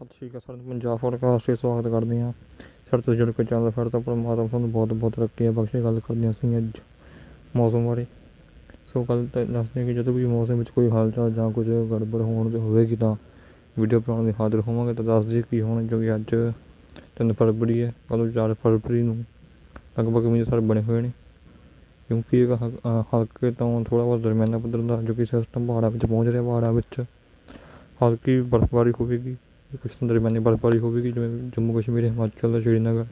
ਸਤਿ ਸ਼੍ਰੀ ਅਕਾਲ ਸਾਨੂੰ ਪੰਜਾਬ ਫੋਰਕਾਸਟ ਤੇ ਸਵਾਗਤ ਕਰਦੇ ਹਾਂ। ਸਰ ਤੁਸੀਂ ਜੁੜ ਕੇ ਚੱਲਦਾ ਫਿਰ ਤਾਂ ਪਰਮਾਤਮਾ ਤੁਹਾਨੂੰ ਬਹੁਤ ਬਹੁਤ ਰੱਖਿਆ ਬਖਸ਼ੇ ਗੱਲ ਕਰਦੇ ਹਾਂ ਅਸੀਂ ਅੱਜ ਮੌਸਮ ਬਾਰੇ। ਸੋ ਕੱਲ ਤਾਂ ਦੱਸਦੇ ਹਾਂ ਕਿ ਜਦੋਂ ਵੀ ਮੌਸਮ ਵਿੱਚ ਕੋਈ ਹਾਲਚਾਲ ਜਾਂ ਕੁਝ ਗੜਬੜ ਹੋਣ ਦੀ ਹੋਵੇਗੀ ਤਾਂ ਵੀਡੀਓ ਬਣਾਉਣ ਦੀ ਹਾਜ਼ਰ ਹੋਵਾਂਗੇ। ਤਾਂ ਦੱਸ ਦਈਏ ਕੀ ਹੁਣ ਜੋ ਕਿ ਅੱਜ ਤਿੰਨ ਫਰਵਰੀ ਹੈ, ਕੱਲ੍ਹ ਚਾਰ ਫਰਵਰੀ ਨੂੰ ਲਗਭਗ ਮੀਂਹ ਸਰ ਬਣੇ ਹੋਏ ਨੇ। ਕਿਉਂਕਿ ਇਹ ਹ- ਹਲਕੇ ਤੋਂ ਥੋੜ੍ਹਾ ਬਹੁਤ ਦਰਮਿਆਨਾ ਪੱਧਰ ਦਾ ਜੋ ਕਿ ਸਿਸਟਮ ਪਹਾੜਾਂ ਵਿੱਚ ਪਹੁੰਚ ਰਿਹਾ, ਪਹਾੜਾਂ ਵਿੱਚ ਹਲਕੀ ਬਰਫ਼ਬਾਰੀ ਹੋਵੇਗੀ। ਕੁਛ ਦਰਮਿਆਨੀ ਬਰਫ਼ਬਾਰੀ ਹੋਵੇਗੀ, ਜਿਵੇਂ ਜੰਮੂ ਕਸ਼ਮੀਰ, ਹਿਮਾਚਲ, ਸ਼੍ਰੀਨਗਰ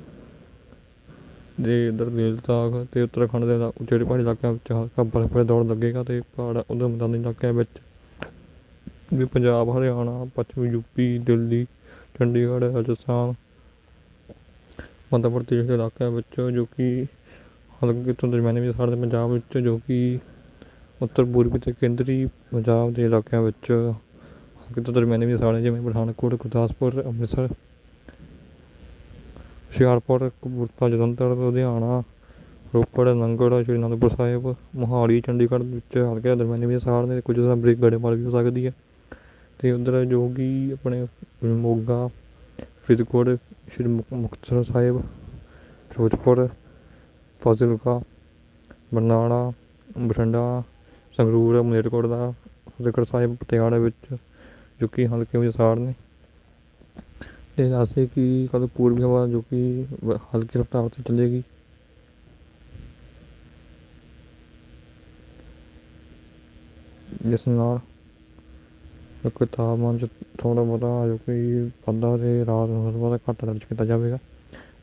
ਦੇ ਇੱਧਰ ਲੇਹ ਲਦਾਖ ਅਤੇ ਉੱਤਰਾਖੰਡ ਦੇ ਜਿਹੜੇ ਪਹਾੜੀ ਇਲਾਕਿਆਂ ਵਿੱਚ ਹਲਕਾ ਬਰਫ਼ ਦੌਰ ਲੱਗੇਗਾ ਅਤੇ ਪਹਾੜ ਉਹਦੇ ਮੈਦਾਨੀ ਇਲਾਕਿਆਂ ਵਿੱਚ ਵੀ ਪੰਜਾਬ, ਹਰਿਆਣਾ, ਪੱਛਮੀ ਯੂਪੀ ਦਿੱਲੀ, ਚੰਡੀਗੜ੍ਹ, ਰਾਜਸਥਾਨ, ਮੱਧ ਪ੍ਰਦੇਸ਼ ਦੇ ਇਲਾਕਿਆਂ ਵਿੱਚ ਜੋ ਕਿ ਹਲਕੇ ਤੋਂ ਦਰਮਿਆਨੇ ਵੀ ਸਾਡੇ ਪੰਜਾਬ ਵਿੱਚ ਜੋ ਕਿ ਉੱਤਰ ਪੂਰਬੀ ਅਤੇ ਕੇਂਦਰੀ ਪੰਜਾਬ ਦੇ ਇਲਾਕਿਆਂ ਵਿੱਚ ਹਲਕੇ ਤੋਂ ਦਰਮਿਆਨੀ ਵੀ ਸਾੜੇ ਜਿਵੇਂ ਪਠਾਨਕੋਟ ਗੁਰਦਾਸਪੁਰ, ਅੰਮ੍ਰਿਤਸਰ। ਹੁਸ਼ਿਆਰਪੁਰ, ਕਪੂਰਥਲਾ, ਜਲੰਧਰ, ਲੁਧਿਆਣਾ, ਰੋਪੜ ਨੰਗਲ ਸ਼੍ਰੀ ਅਨੰਦਪੁਰ ਸਾਹਿਬ, ਮੋਹਾਲੀ, ਚੰਡੀਗੜ੍ਹ ਵਿੱਚ ਹਲਕੇ ਦਰਮਿਆਨੇ ਵੀ ਸਾੜ ਨੇ ਕੁਝ ਥਾਂ ਬ੍ਰੇਕ ਗੜੇਮਾਰ ਵੀ ਹੋ ਸਕਦੀ ਹੈ। ਅਤੇ ਉੱਧਰ ਜੋ ਕਿ ਆਪਣੇ ਮੋਗਾ, ਫਰੀਦਕੋਟ, ਸ਼੍ਰੀ ਮੁਕ- ਮੁਕਤਸਰ ਸਾਹਿਬ, ਫਿਰੋਜ਼ਪੁਰ, ਫਾਜ਼ਿਲਕਾ, ਬਰਨਾਲਾ, ਬਠਿੰਡਾ, ਸੰਗਰੂਰ, ਮਲੇਰਕੋਟਲਾ, ਫਤਿਹਗੜ੍ਹ ਸਾਹਿਬ, ਪਟਿਆਲਾ ਵਿੱਚ ਜੋ ਕਿ ਹਲਕੇ ਵਿੱਚ ਸਾੜ ਨੇ ਅਤੇ ਦੱਸਦੇ ਕਿ ਕੱਲ੍ਹ ਪੂਰਬੀ ਹਵਾ ਜੋ ਕਿ ਵ- ਹਲਕੀ ਰਫ਼ਤਾਰ 'ਤੇ ਚੱਲੇਗੀ। ਜਿਸ ਨਾਲ ਕਿ ਤਾਪਮਾਨ 'ਚ ਥੋੜ੍ਹਾ ਬਹੁਤਾ ਜੋ ਕਿ ਵਾਧਾ ਅਤੇ ਰਾਤ ਨੂੰ ਥੋੜ੍ਹਾ ਬਹੁਤਾ ਘੱਟ ਦਰਜ ਕੀਤਾ ਜਾਵੇਗਾ।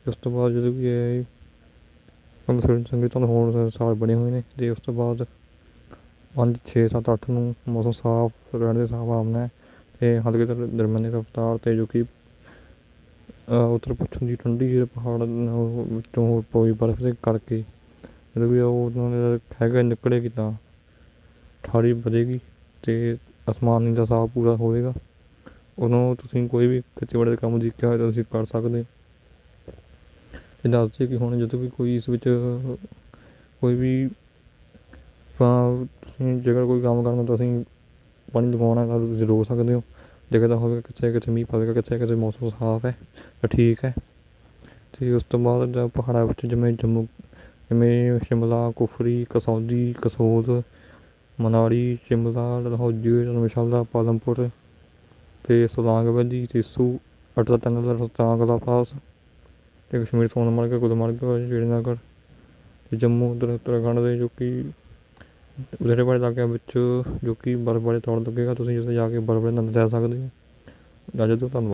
ਉਸ ਤੋਂ ਬਾਅਦ ਜਦੋਂ ਕਿ ਇਹ ਮਨਸੂਨ ਚੰਗੀ ਹੋਣ ਸਾਲ ਬਣੇ ਹੋਏ ਨੇ ਅਤੇ ਉਸ ਤੋਂ ਬਾਅਦ ਪੰਜ, ਛੇ, ਸੱਤ, ਅੱਠ ਨੂੰ ਮੌਸਮ ਸਾਫ਼ ਰਹਿਣ ਦੀ ਸੰਭਾਵਨਾ ਹੈ। ਅਤੇ ਹਲਕੇ ਤੋਂ ਦਰਮਿਆਨੀ ਰਫ਼ਤਾਰ 'ਤੇ ਜੋ ਕਿ ਉੱਤਰ ਪੱਛਮ ਦੀ ਠੰਡੀ ਜਿਹੀ ਪਹਾੜ ਨੂੰ ਵਿੱਚੋਂ ਪਈ ਬਰਫ਼ ਦੇ ਕਰਕੇ ਜਦੋਂ ਵੀ ਉਹ ਹੈਗਾ ਨਿਕਲੇਗੀ ਤਾਂ ਠਾਰੀ ਵਧੇਗੀ ਅਤੇ ਅਸਮਾਨ ਦਾ ਸਾਫ਼ ਪੂਰਾ ਹੋਵੇਗਾ। ਉਦੋਂ ਤੁਸੀਂ ਕੋਈ ਵੀ ਖੇਤੀਬਾੜੀ ਦਾ ਕੰਮ ਦੇਖਿਆ ਹੋਇਆ ਤਾਂ ਤੁਸੀਂ ਕਰ ਸਕਦੇ ਹੋ। ਅਤੇ ਦੱਸਦੇ ਕਿ ਹੁਣ ਜਦੋਂ ਵੀ ਕੋਈ ਇਸ ਵਿੱਚ ਕੋਈ ਵੀ ਤੁਸੀਂ ਜੇਕਰ ਕੋਈ ਕੰਮ ਕਰਨਾ ਤਾਂ ਤੁਸੀਂ ਪਾਣੀ ਲਗਾਉਣਾ ਤਾਂ ਤੁਸੀਂ ਰੋਕ ਸਕਦੇ ਹੋ। ਜੇਕਰ ਤਾਂ ਹੋਵੇਗਾ ਕਿੱਥੇ ਕਿੱਥੇ ਮੀਂਹ ਪਵੇਗਾ, ਕਿੱਥੇ ਕਿੱਥੇ ਮੌਸਮ ਸਾਫ਼ ਹੈ, ਤਾਂ ਠੀਕ ਹੈ। ਅਤੇ ਉਸ ਤੋਂ ਬਾਅਦ ਜਾਂ ਪਹਾੜਾਂ ਵਿੱਚ ਜਿਵੇਂ ਜੰਮੂ, ਜਿਵੇਂ ਸ਼ਿਮਲਾ, ਕੁਫਰੀ ਕਸੌਲੀ ਕਸੋਲ ਮਨਾਲੀ, ਸ਼ਿਮਲਾ ਡਲਹੌਜ਼ੀ ਧਰਮਸ਼ਾਲਾ ਪਾਲਮਪੁਰ ਅਤੇ ਸੋਲਾਂਗ ਵੈਲੀ ਸਿਸੂ ਅਟਲ ਟਨਲ ਰੋਹਤਾਂਗ ਦਾ ਪਾਸ ਅਤੇ ਕਸ਼ਮੀਰ, ਸੋਨਮਰਗ, ਗੁਲਮਰਗ, ਸ਼੍ਰੀਨਗਰ ਅਤੇ ਜੰਮੂ, ਉੱਧਰ ਉੱਤਰਾਖੰਡ ਦੇ ਜੋ ਕਿ ਜਿਹੜੇ ਵਾਲੇ ਇਲਾਕਿਆਂ ਵਿੱਚ ਜੋ ਕਿ ਬਰਫ਼ ਵਾਲੇ ਦੌਰ ਲੱਗੇਗਾ, ਤੁਸੀਂ ਜਿੱਥੇ ਜਾ ਕੇ ਬਰਫ਼ ਦਾ ਆਨੰਦ ਲੈ ਸਕਦੇ ਹੋ। ਇਜਾਜ਼ਤ ਦਿਓ, ਧੰਨਵਾਦ।